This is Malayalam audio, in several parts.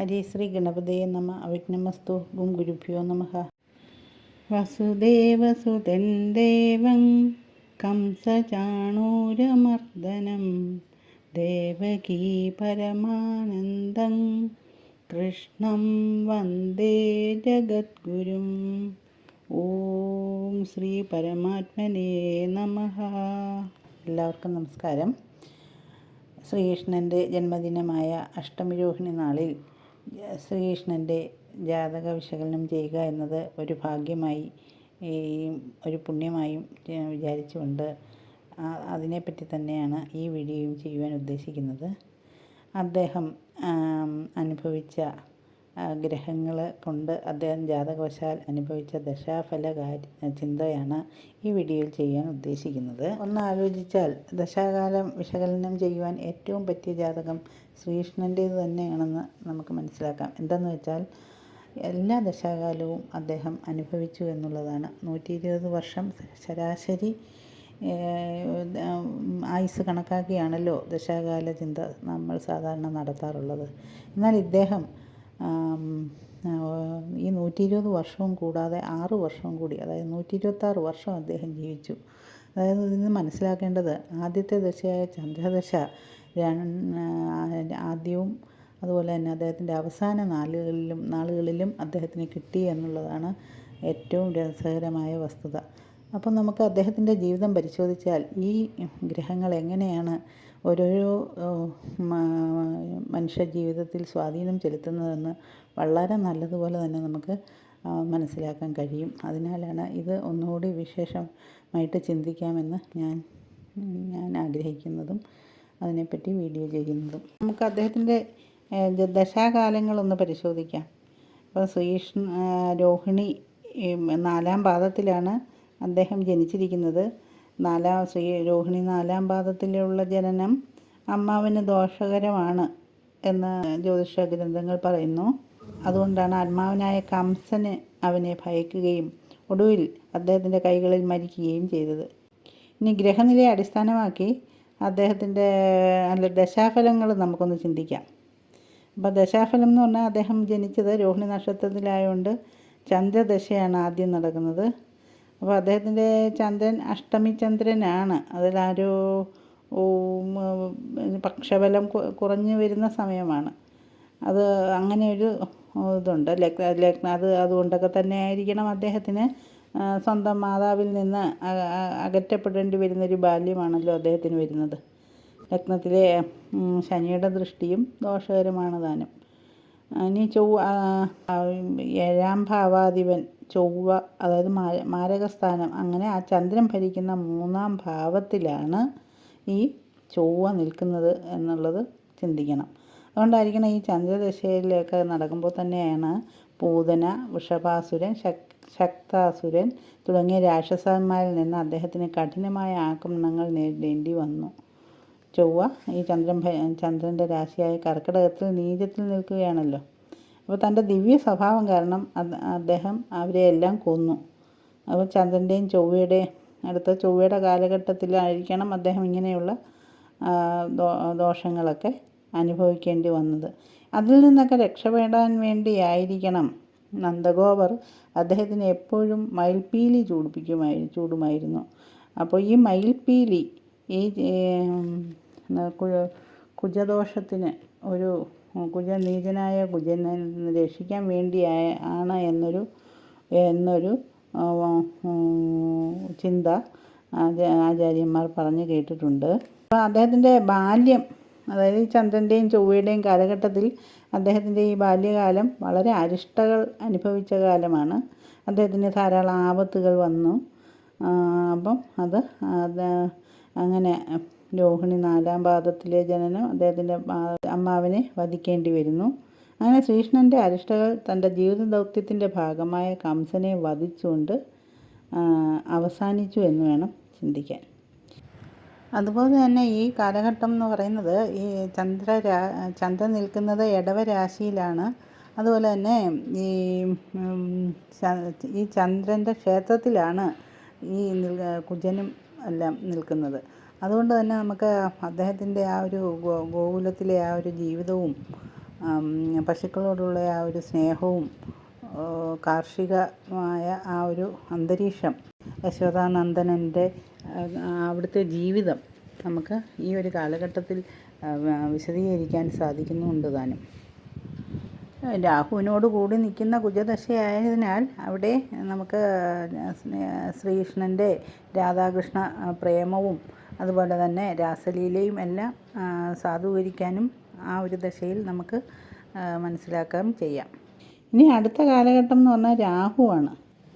ഹരിശ്രീ ഗണപതയെ നമ. അവിഘ്നമസ്തു. ഗും ഗുരുഭ്യോ നമ. വസുദേവസുതൻ ദേവം കംസചാണൂരമർദ്ദനം. ദേവകീ പരമാനന്ദം കൃഷ്ണം വന്ദേ ജഗദ്ഗുരും. ഓം ശ്രീ പരമാത്മനേ നമ. എല്ലാവർക്കും നമസ്കാരം. ശ്രീകൃഷ്ണന്റെ ജന്മദിനമായ അഷ്ടമിരോഹിണി നാളിൽ ശ്രീകൃഷ്ണന്റെ ജാതക വിശകലനം ചെയ്യുക എന്നത് ഒരു ഭാഗ്യമായി ഒരു പുണ്യമായും വിചാരിച്ചുകൊണ്ട് അതിനെപ്പറ്റി തന്നെയാണ് ഈ വീഡിയോയും ചെയ്യുവാൻ ഉദ്ദേശിക്കുന്നത്. അദ്ദേഹം അനുഭവിച്ച ഗ്രഹങ്ങൾ കൊണ്ട് അദ്ദേഹം ജാതകവശാൽ അനുഭവിച്ച ദശാഫല കാര്യ ചിന്തയാണ് ഈ വീഡിയോയിൽ ചെയ്യാൻ ഉദ്ദേശിക്കുന്നത്. ഒന്ന് ആലോചിച്ചാൽ ദശാകാലം വിശകലനം ചെയ്യുവാൻ ഏറ്റവും പറ്റിയ ജാതകം ശ്രീകൃഷ്ണന്റേത് തന്നെയാണെന്ന് നമുക്ക് മനസ്സിലാക്കാം. എന്തെന്ന് വെച്ചാൽ എല്ലാ ദശാകാലവും അദ്ദേഹം അനുഭവിച്ചു എന്നുള്ളതാണ്. നൂറ്റി ഇരുപത് വർഷം ശരാശരി ആയുസ് കണക്കാക്കിയാണല്ലോ ദശാകാല ചിന്ത നമ്മൾ സാധാരണ നടത്താറുള്ളത്. എന്നാൽ ഇദ്ദേഹം ഈ നൂറ്റി ഇരുപത് വർഷവും കൂടാതെ ആറ് വർഷവും കൂടി അതായത് നൂറ്റി ഇരുപത്താറ് വർഷം അദ്ദേഹം ജീവിച്ചു. അതായത് ഇതിന് മനസ്സിലാക്കേണ്ടത് ആദ്യത്തെ ദശയായ ചന്ദ്രദശ ആദ്യവും അതുപോലെ തന്നെ അദ്ദേഹത്തിന്റെ അവസാന നാളുകളിലും നാളുകളിലും അദ്ദേഹത്തിന് കിട്ടി എന്നുള്ളതാണ് ഏറ്റവും രസകരമായ വസ്തുത. അപ്പം നമുക്ക് അദ്ദേഹത്തിന്റെ ജീവിതം പരിശോധിച്ചാൽ ഈ ഗ്രഹങ്ങൾ എങ്ങനെയാണ് ഓരോരോ മനുഷ്യ ജീവിതത്തിൽ സ്വാധീനം ചെലുത്തുന്നതെന്ന് വളരെ നല്ലതുപോലെ തന്നെ നമുക്ക് മനസ്സിലാക്കാൻ കഴിയും. അതിനാലാണ് ഇത് ഒന്നുകൂടി വിശേഷമായിട്ട് ചിന്തിക്കാമെന്ന് ഞാൻ ഞാൻ ആഗ്രഹിക്കുന്നതും അതിനെപ്പറ്റി വീഡിയോ ചെയ്യുന്നതും. നമുക്ക് അദ്ദേഹത്തിന്റെ ദശാകാലങ്ങളൊന്ന് പരിശോധിക്കാം. അപ്പോൾ ശ്രീകൃഷ്ണ രോഹിണി നാലാം പാദത്തിലാണ് അദ്ദേഹം ജനിച്ചിരിക്കുന്നത് നാലാം ശ്രീ രോഹിണി നാലാം പാദത്തിലുള്ള ജനനം അമ്മാവിന് ദോഷകരമാണ് എന്ന് ജ്യോതിഷ ഗ്രന്ഥങ്ങൾ പറയുന്നു. അതുകൊണ്ടാണ് ആത്മാവനായ കംസന് അവനെ ഭയക്കുകയും ഒടുവിൽ അദ്ദേഹത്തിന്റെ കൈകളിൽ മരിക്കുകയും ചെയ്തത്. ഇനി ഗ്രഹനിലയെ അടിസ്ഥാനമാക്കി അദ്ദേഹത്തിന്റെ നല്ല ദശാഫലങ്ങൾ നമുക്കൊന്ന് ചിന്തിക്കാം. അപ്പോൾ ദശാഫലം എന്ന് പറഞ്ഞാൽ അദ്ദേഹം ജനിച്ചത് രോഹിണി നക്ഷത്രത്തിലായതുകൊണ്ട് ചന്ദ്രദശയാണ് ആദ്യം നടക്കുന്നത്. അപ്പോൾ അദ്ദേഹത്തിന്റെ ചന്ദ്രൻ അഷ്ടമി ചന്ദ്രനാണ്. അതിലാരോ പക്ഷബലം കുറഞ്ഞു വരുന്ന സമയമാണ്. അത് അങ്ങനെ ഒരു ഇതുണ്ട്. ലഗ്ന അത് അതുകൊണ്ടൊക്കെ തന്നെ ആയിരിക്കണം അദ്ദേഹത്തിന് സ്വന്തം മാതാവിൽ നിന്ന് അകറ്റപ്പെടേണ്ടി വരുന്നൊരു ബാല്യമാണല്ലോ അദ്ദേഹത്തിന് വരുന്നത്. ലഗ്നത്തിലെ ശനിയുടെ ദൃഷ്ടിയും ദോഷകരമാണ് താനും. ഇനി ചൊവ്വ ഏഴാം ഭാവാധിപൻ ചൊവ്വ അതായത് മാരകസ്ഥാനം അങ്ങനെ ആ ചന്ദ്രൻ ഭരിക്കുന്ന മൂന്നാം ഭാവത്തിലാണ് ഈ ചൊവ്വ നിൽക്കുന്നത് എന്നുള്ളത് ചിന്തിക്കണം. അതുകൊണ്ടായിരിക്കണം ഈ ചന്ദ്രദശയിലൊക്കെ നടക്കുമ്പോൾ തന്നെയാണ് പൂതന വൃഷഭാസുരൻ ശക് ശക്താസുരൻ തുടങ്ങിയ രാക്ഷസന്മാരിൽ നിന്ന് അദ്ദേഹത്തിന് കഠിനമായ ആക്രമണങ്ങൾ നേരിടേണ്ടി വന്നു. ചൊവ്വ ഈ ചന്ദ്രൻ ചന്ദ്രന്റെ രാശിയായ കർക്കിടകത്തിൽ നീചത്തിൽ നിൽക്കുകയാണല്ലോ. അപ്പോൾ തന്റെ ദിവ്യ സ്വഭാവം കാരണം അദ്ദേഹം അവരെ എല്ലാം കൊന്നു. അപ്പോൾ ചന്ദ്രന്റെയും ചൊവ്വയുടെയും അടുത്ത ചൊവ്വയുടെ കാലഘട്ടത്തിലായിരിക്കണം അദ്ദേഹം ഇങ്ങനെയുള്ള ദോഷങ്ങളൊക്കെ അനുഭവിക്കേണ്ടി വന്നത്. അതിൽ നിന്നൊക്കെ രക്ഷപ്പെടാൻ വേണ്ടിയായിരിക്കണം നന്ദഗോപർ. അദ്ദേഹത്തിന് എപ്പോഴും മയിൽപ്പീലി ചൂടിപ്പിക്കുമായി ചൂടുമായിരുന്നു. അപ്പോൾ ഈ മയിൽപ്പീലി ഈ കുജദോഷത്തിന് ഒരു കുജ നീചനായ കുജനെ രക്ഷിക്കാൻ വേണ്ടി ആണ് എന്നൊരു എന്നൊരു ചിന്ത ആചാര്യന്മാർ പറഞ്ഞു കേട്ടിട്ടുണ്ട്. അപ്പോൾ അദ്ദേഹത്തിന്റെ ബാല്യം അതായത് ഈ ചന്ദ്രന്റെയും ചൊവ്വയുടെയും കാലഘട്ടത്തിൽ അദ്ദേഹത്തിന്റെ ഈ ബാല്യകാലം വളരെ അരിഷ്ടകൾ അനുഭവിച്ച കാലമാണ്. അദ്ദേഹത്തിന് ധാരാളം ആപത്തുകൾ വന്നു. അപ്പം അത് അങ്ങനെ രോഹിണി നാലാം പാദത്തിലെ ജനനം അദ്ദേഹത്തിന്റെ അമ്മാവിനെ വധിക്കേണ്ടി വരുന്നു. അങ്ങനെ ശ്രീകൃഷ്ണന്റെ അരിഷ്ടകൾ തന്റെ ജീവിത ദൗത്യത്തിന്റെ ഭാഗമായ കംസനെ വധിച്ചുകൊണ്ട് അവസാനിച്ചു എന്ന് വേണം ചിന്തിക്കാൻ. അതുപോലെ തന്നെ ഈ കാലഘട്ടം എന്ന് പറയുന്നത് ഈ ചന്ദ്ര ചന്ദ്രൻ നിൽക്കുന്നത് ഇടവരാശിയിലാണ് അതുപോലെ തന്നെ ഈ ഈ ചന്ദ്രന്റെ ക്ഷേത്രത്തിലാണ് ഈ കുജനും എല്ലാം നിൽക്കുന്നത്. അതുകൊണ്ട് തന്നെ നമുക്ക് അദ്ദേഹത്തിന്റെ ആ ഒരു ഗോകുലത്തിലെ ആ ഒരു ജീവിതവും പശുക്കളോടുള്ള ആ ഒരു സ്നേഹവും കാർഷികമായ ആ ഒരു അന്തരീക്ഷം യശോദാനന്ദനന്റെ അവിടുത്തെ ജീവിതം നമുക്ക് ഈ ഒരു കാലഘട്ടത്തിൽ വിശദീകരിക്കാൻ സാധിക്കുന്നുണ്ട് താനും. രാഹുവിനോട് കൂടി നിൽക്കുന്ന കുജദശയായതിനാൽ അവിടെ നമുക്ക് ശ്രീകൃഷ്ണന്റെ രാധാകൃഷ്ണ പ്രേമവും അതുപോലെ തന്നെ രാസലീലയും എല്ലാം സാധൂകരിക്കാനും ആ ഒരു ദശയിൽ നമുക്ക് മനസ്സിലാക്കാം ചെയ്യാം. ഇനി അടുത്ത കാലഘട്ടം എന്ന് പറഞ്ഞാൽ രാഹുവാണ്.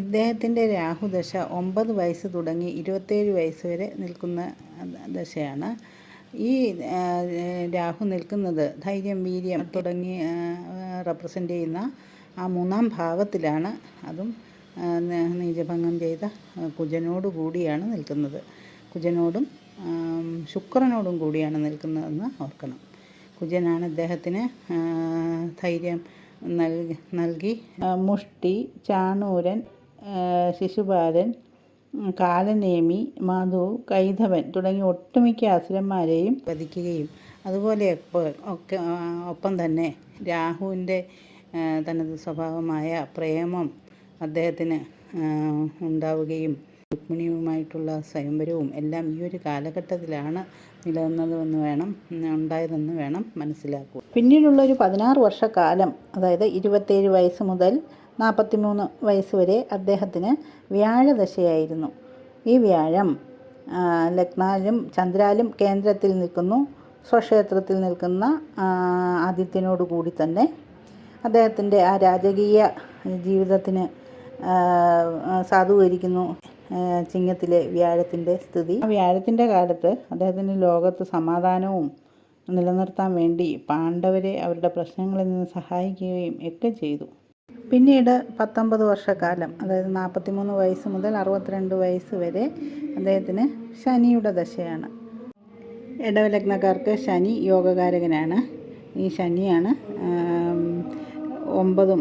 ഇദ്ദേഹത്തിന്റെ രാഹുദശ ഒമ്പത് വയസ്സ് തുടങ്ങി ഇരുപത്തേഴ് വയസ്സ് വരെ നിൽക്കുന്ന ദശയാണ്. ഈ രാഹു നിൽക്കുന്നത് ധൈര്യം വീര്യം തുടങ്ങി റെപ്രസെന്റ് ചെയ്യുന്ന ആ മൂന്നാം ഭാവത്തിലാണ്. അതും നീചഭംഗം ചെയ്ത കുജനോടുകൂടിയാണ് കുജനോട് കൂടിയാണ് നിൽക്കുന്നത്. കുജനോടും ശുക്രനോടും കൂടിയാണ് നിൽക്കുന്നതെന്ന് ഓർക്കണം. കുജനാണ് ഇദ്ദേഹത്തിന് ധൈര്യം നൽകി നൽകി. മുഷ്ടി ചാണൂരൻ ശിശുപാലൻ കാലനേമി മാധു കൈധവൻ തുടങ്ങി ഒട്ടുമിക്ക അസുരന്മാരെയും വധിക്കുകയും അതുപോലെ ഒക്കെ ഒപ്പം തന്നെ രാഹുവിന്റെ തനത് സ്വഭാവമായ പ്രേമം അദ്ദേഹത്തിന് ഉണ്ടാവുകയും രുക്മിണിയുമായിട്ടുള്ള സ്വയംവരവും എല്ലാം ഈ ഒരു കാലഘട്ടത്തിലാണ് നിലനിന്നതെന്ന് വേണം ഉണ്ടായതെന്ന് വേണം മനസ്സിലാക്കുക. പിന്നീടുള്ള ഒരു പതിനാറ് വർഷക്കാലം അതായത് ഇരുപത്തേഴ് വയസ്സ് മുതൽ നാൽപ്പത്തിമൂന്ന് വയസ്സ് വരെ അദ്ദേഹത്തിന് വ്യാഴദശയായിരുന്നു. ഈ വ്യാഴം ലഗ്നാലും ചന്ദ്രാലും കേന്ദ്രത്തിൽ നിൽക്കുന്നു സ്വക്ഷേത്രത്തിൽ നിൽക്കുന്ന ആദിത്യനോട് കൂടി തന്നെ അദ്ദേഹത്തിന്റെ ആ രാജകീയ ജീവിതത്തിന് സാധൂകരിക്കുന്നു. ചിങ്ങത്തിലെ വ്യാഴത്തിന്റെ സ്ഥിതി ആ വ്യാഴത്തിന്റെ കാലത്ത് അദ്ദേഹത്തിന് ലോകത്ത് സമാധാനവും നിലനിർത്താൻ വേണ്ടി പാണ്ഡവരെ അവരുടെ പ്രശ്നങ്ങളിൽ നിന്ന് സഹായിക്കുകയും ഒക്കെ ചെയ്തു. പിന്നീട് പത്തൊമ്പത് വർഷക്കാലം അതായത് നാൽപ്പത്തിമൂന്ന് വയസ്സ് മുതൽ അറുപത്തിരണ്ട് വയസ്സ് വരെ അദ്ദേഹത്തിന് ശനിയുടെ ദശയാണ്. ഇടവലഗ്നക്കാർക്ക് ശനി യോഗകാരകനാണ്. ഈ ശനിയാണ് ഒമ്പതും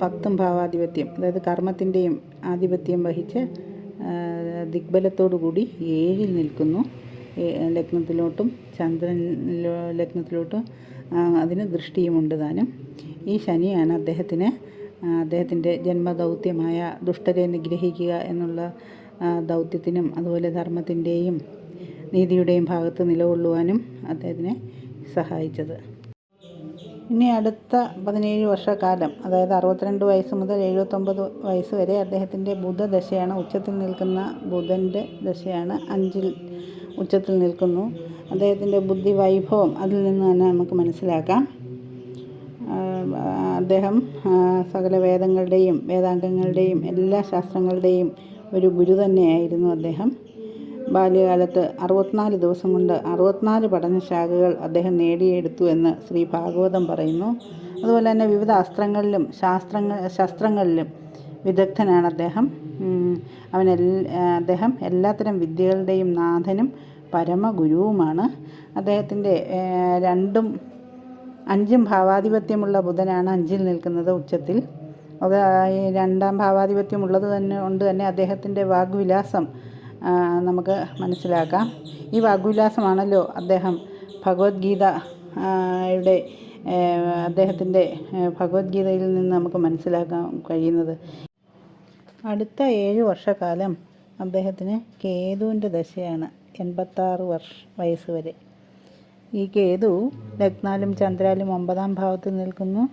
പത്തും ഭാവാധിപത്യം അതായത് കർമ്മത്തിന്റെയും ആധിപത്യം വഹിച്ച് ദിഗ്ബലത്തോടു കൂടി ഏഴിൽ നിൽക്കുന്നു. ലഗ്നത്തിലോട്ടും ചന്ദ്രൻ ലഗ്നത്തിലോട്ടും അതിന് ദൃഷ്ടിയുമുണ്ട് താനും. ഈ ശനിയാണ് അദ്ദേഹത്തിന് അദ്ദേഹത്തിന്റെ ജന്മദൗത്യമായ ദുഷ്ടരെ നിഗ്രഹിക്കുക എന്നുള്ള ദൗത്യത്തിനും അതുപോലെ ധർമ്മത്തിന്റെയും നീതിയുടെയും ഭാഗത്ത് നിലകൊള്ളുവാനും അദ്ദേഹത്തിനെ സഹായിച്ചത്. ഇനി അടുത്ത പതിനേഴ് വർഷക്കാലം അതായത് അറുപത്തിരണ്ട് വയസ്സ് മുതൽ എഴുപത്തൊമ്പത് വയസ്സ് വരെ അദ്ദേഹത്തിന്റെ ബുധദശയാണ് ഉച്ചത്തിൽ നിൽക്കുന്ന ബുധന്റെ ദശയാണ് അഞ്ചിൽ ഉച്ചത്തിൽ നിൽക്കുന്നു. അദ്ദേഹത്തിന്റെ ബുദ്ധി വൈഭവം അതിൽ നിന്ന് തന്നെ നമുക്ക് മനസ്സിലാക്കാം. അദ്ദേഹം സകല വേദങ്ങളുടെയും വേദാംഗങ്ങളുടെയും എല്ലാ ശാസ്ത്രങ്ങളുടെയും ഒരു ഗുരു തന്നെയായിരുന്നു അദ്ദേഹം. ബാല്യകാലത്ത് അറുപത്തിനാല് ദിവസം കൊണ്ട് അറുപത്തിനാല് പഠനശാഖകൾ അദ്ദേഹം നേടിയെടുത്തു എന്ന് ശ്രീ ഭാഗവതം പറയുന്നു. അതുപോലെ തന്നെ വിവിധ അസ്ത്രങ്ങളിലും ശാസ്ത്രങ്ങൾ ശസ്ത്രങ്ങളിലും വിദഗ്ധനാണ് അദ്ദേഹം. അവൻ അദ്ദേഹം എല്ലാത്തരം വിദ്യകളുടെയും നാഥനും പരമഗുരുവുമാണ്. അദ്ദേഹത്തിന്റെ രണ്ടും അഞ്ചും ഭാവാധിപത്യമുള്ള ബുധനാണ് അഞ്ചിൽ നിൽക്കുന്നത് ഉച്ചത്തിൽ. അത് രണ്ടാം ഭാവാധിപത്യം ഉള്ളത് തന്നെ കൊണ്ട് തന്നെ അദ്ദേഹത്തിന്റെ വാഗ്വിലാസം നമുക്ക് മനസ്സിലാക്കാം. ഈ വാഗ്വിലാസമാണല്ലോ അദ്ദേഹം ഭഗവത്ഗീത യുടെ അദ്ദേഹത്തിന്റെ ഭഗവത്ഗീതയിൽ നിന്ന് നമുക്ക് മനസ്സിലാക്കാൻ കഴിയുന്നത്. അടുത്ത ഏഴ് വർഷക്കാലം അദ്ദേഹത്തിന് കേതുവിന്റെ ദശയാണ് എൺപത്താറ് വർഷ വയസ്സ് വരെ. ഈ കേതു ലഗ്നാലും ചന്ദ്രാലും ഒമ്പതാം ഭാവത്തിൽ നിൽക്കുന്നു.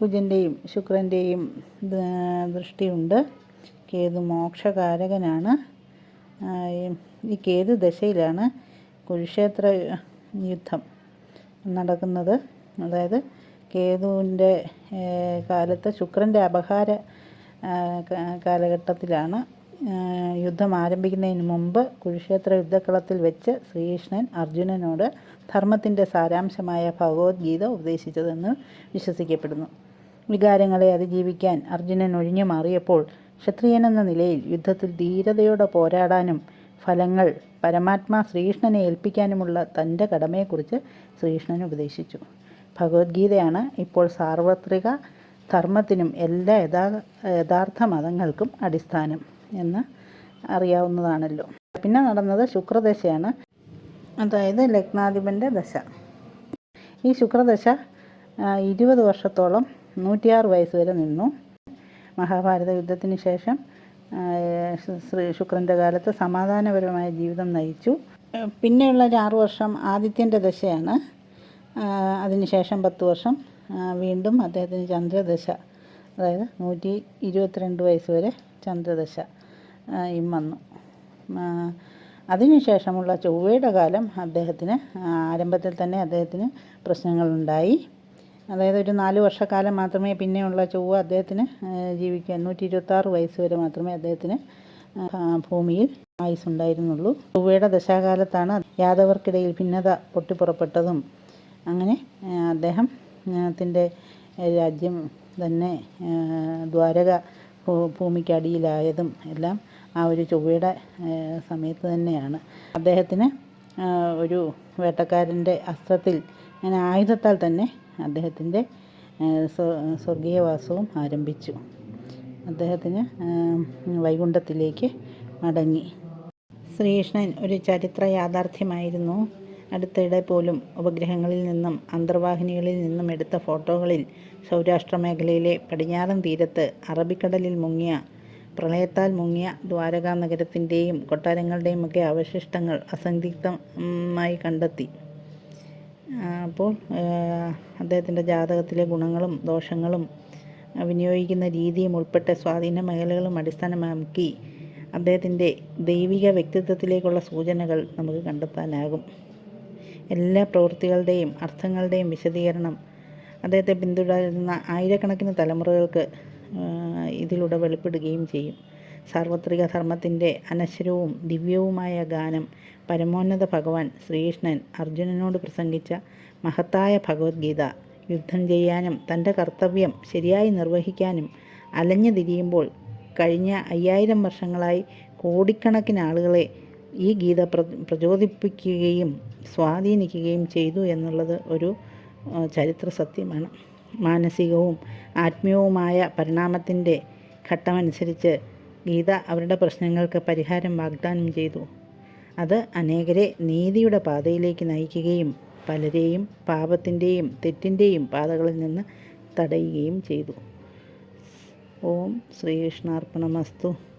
കുജന്റെയും ശുക്രന്റെയും ദൃഷ്ടിയുണ്ട്. കേതു മോക്ഷകാരകനാണ്. ഈ- ഈ ദശയിലാണ് കുരുക്ഷേത്ര യുദ്ധം നടക്കുന്നത്. അതായത് കേതുവിന്റെ കാലത്ത് ശുക്രന്റെ അപഹാര കാലഘട്ടത്തിലാണ് യുദ്ധം ആരംഭിക്കുന്നതിന് മുമ്പ് കുരുക്ഷേത്ര യുദ്ധക്കളത്തിൽ വെച്ച് ശ്രീകൃഷ്ണൻ അർജുനനോട് ധർമ്മത്തിന്റെ സാരാംശമായ ഭഗവത്ഗീത ഉപദേശിച്ചതെന്ന് വിശ്വസിക്കപ്പെടുന്നു. വികാരങ്ങളെ അതിജീവിക്കാൻ അർജുനൻ ഒഴിഞ്ഞു മാറിയപ്പോൾ ക്ഷത്രിയനെന്ന നിലയിൽ യുദ്ധത്തിൽ ധീരതയോടെ പോരാടാനും ഫലങ്ങൾ പരമാത്മാ ശ്രീകൃഷ്ണനെ ഏൽപ്പിക്കാനുമുള്ള തന്റെ കടമയെക്കുറിച്ച് ശ്രീകൃഷ്ണൻ ഉപദേശിച്ചു. ഭഗവത്ഗീതയാണ് ഇപ്പോൾ സാർവത്രിക ധർമ്മത്തിനും എല്ലാ യഥാ യഥാർത്ഥ മതങ്ങൾക്കും അടിസ്ഥാനം എന്ന് അറിയാവുന്നതാണല്ലോ. പിന്നെ നടന്നത് ശുക്രദശയാണ്. അതായത് ലഗ്നാധിപന്റെ ദശ. ഈ ശുക്രദശ ഇരുപത് വർഷത്തോളം നൂറ്റിയാറ് വയസ്സ് വരെ നിന്നു. മഹാഭാരത യുദ്ധത്തിന് ശേഷം ശ്രീ ശുക്രന്റെ കാലത്ത് സമാധാനപരമായ ജീവിതം നയിച്ചു. പിന്നെയുള്ള ഒരു ആറു വർഷം ആദിത്യന്റെ ദശയാണ്. അതിനുശേഷം പത്ത് വർഷം വീണ്ടും അദ്ദേഹത്തിന് ചന്ദ്രദശ. അതായത് നൂറ്റി ഇരുപത്തിരണ്ട് വയസ്സ് വരെ ചന്ദ്രദശ വന്നു. അതിനുശേഷമുള്ള ചൊവ്വയുടെ കാലം അദ്ദേഹത്തിന് ആരംഭത്തിൽ തന്നെ അദ്ദേഹത്തിന് പ്രശ്നങ്ങളുണ്ടായി. അതായത് ഒരു നാല് വർഷക്കാലം മാത്രമേ പിന്നെയുള്ള ചൊവ്വ അദ്ദേഹത്തിന് ജീവിക്കാൻ നൂറ്റി ഇരുപത്താറ് വയസ്സ് വരെ മാത്രമേ അദ്ദേഹത്തിന് ഭൂമിയിൽ ആയുസ്സുണ്ടായിരുന്നുള്ളൂ. ചൊവ്വയുടെ ദശാകാലത്താണ് യാദവർക്കിടയിൽ ഭിന്നത പൊട്ടിപ്പുറപ്പെട്ടതും അങ്ങനെ അദ്ദേഹം രാജ്യം തന്നെ ദ്വാരക ഭൂമിക്കടിയിലായതും എല്ലാം ആ ഒരു ചൊവ്വയുടെ സമയത്ത് തന്നെയാണ്. അദ്ദേഹത്തിന് ഒരു വേട്ടക്കാരന്റെ അസ്ത്രത്തിൽ അങ്ങനെ ആയുധത്താൽ തന്നെ അദ്ദേഹത്തിന്റെ സ്വർഗീയവാസവും ആരംഭിച്ചു. അദ്ദേഹത്തിന് വൈകുണ്ഠത്തിലേക്ക് മടങ്ങി. ശ്രീകൃഷ്ണൻ ഒരു ചരിത്ര യാഥാർത്ഥ്യമായിരുന്നു. അടുത്തിടെ പോലും ഉപഗ്രഹങ്ങളിൽ നിന്നും അന്തർവാഹിനികളിൽ നിന്നും എടുത്ത ഫോട്ടോകളിൽ സൗരാഷ്ട്ര മേഖലയിലെ പടിഞ്ഞാറൻ തീരത്ത് അറബിക്കടലിൽ മുങ്ങിയ പ്രളയത്താൽ മുങ്ങിയ ദ്വാരകാ നഗരത്തിന്റെയും കൊട്ടാരങ്ങളുടെയും ഒക്കെ അവശിഷ്ടങ്ങൾ അസന്ധിഗ്ധമായി കണ്ടെത്തി. അപ്പോൾ അദ്ദേഹത്തിന്റെ ജാതകത്തിലെ ഗുണങ്ങളും ദോഷങ്ങളും വിനിയോഗിക്കുന്ന രീതിയും ഉൾപ്പെട്ട സ്വാധീന മേഖലകളും അടിസ്ഥാനമാക്കി അദ്ദേഹത്തിന്റെ ദൈവിക വ്യക്തിത്വത്തിലേക്കുള്ള സൂചനകൾ നമുക്ക് കണ്ടെത്താനാകും. എല്ലാ പ്രവൃത്തികളുടെയും അർത്ഥങ്ങളുടെയും വിശദീകരണം അദ്ദേഹത്തെ പിന്തുടരുന്ന ആയിരക്കണക്കിന് തലമുറകൾക്ക് ഇതിലൂടെ വെളിപ്പെടുകയും ചെയ്യും. സാർവത്രിക ധർമ്മത്തിന്റെ അനശ്വരവും ദിവ്യവുമായ ഗാനം പരമോന്നത ഭഗവാൻ ശ്രീകൃഷ്ണൻ അർജുനനോട് പ്രസംഗിച്ച മഹത്തായ ഭഗവത്ഗീത. യുദ്ധം ചെയ്യാനും തന്റെ കർത്തവ്യം ശരിയായി നിർവഹിക്കാനും അലഞ്ഞു തിരിയുമ്പോൾ കഴിഞ്ഞ അയ്യായിരം വർഷങ്ങളായി കോടിക്കണക്കിന് ആളുകളെ ഈ ഗീത പ്ര പ്രചോദിപ്പിക്കുകയും സ്വാധീനിക്കുകയും ചെയ്തു എന്നുള്ളത് ഒരു ചരിത്ര സത്യമാണ്. മാനസികവും ആത്മീയവുമായ പരിണാമത്തിന്റെ ഘട്ടമനുസരിച്ച് ഗീത അവരുടെ പ്രശ്നങ്ങൾക്ക് പരിഹാരം വാഗ്ദാനം ചെയ്തു. അത് അനേകരെ നീതിയുടെ പാതയിലേക്ക് നയിക്കുകയും പലരെയും പാപത്തിന്റെയും തെറ്റിന്റെയും പാതകളിൽ നിന്ന് തടയുകയും ചെയ്തു. ഓം ശ്രീകൃഷ്ണാർപ്പണമസ്തു.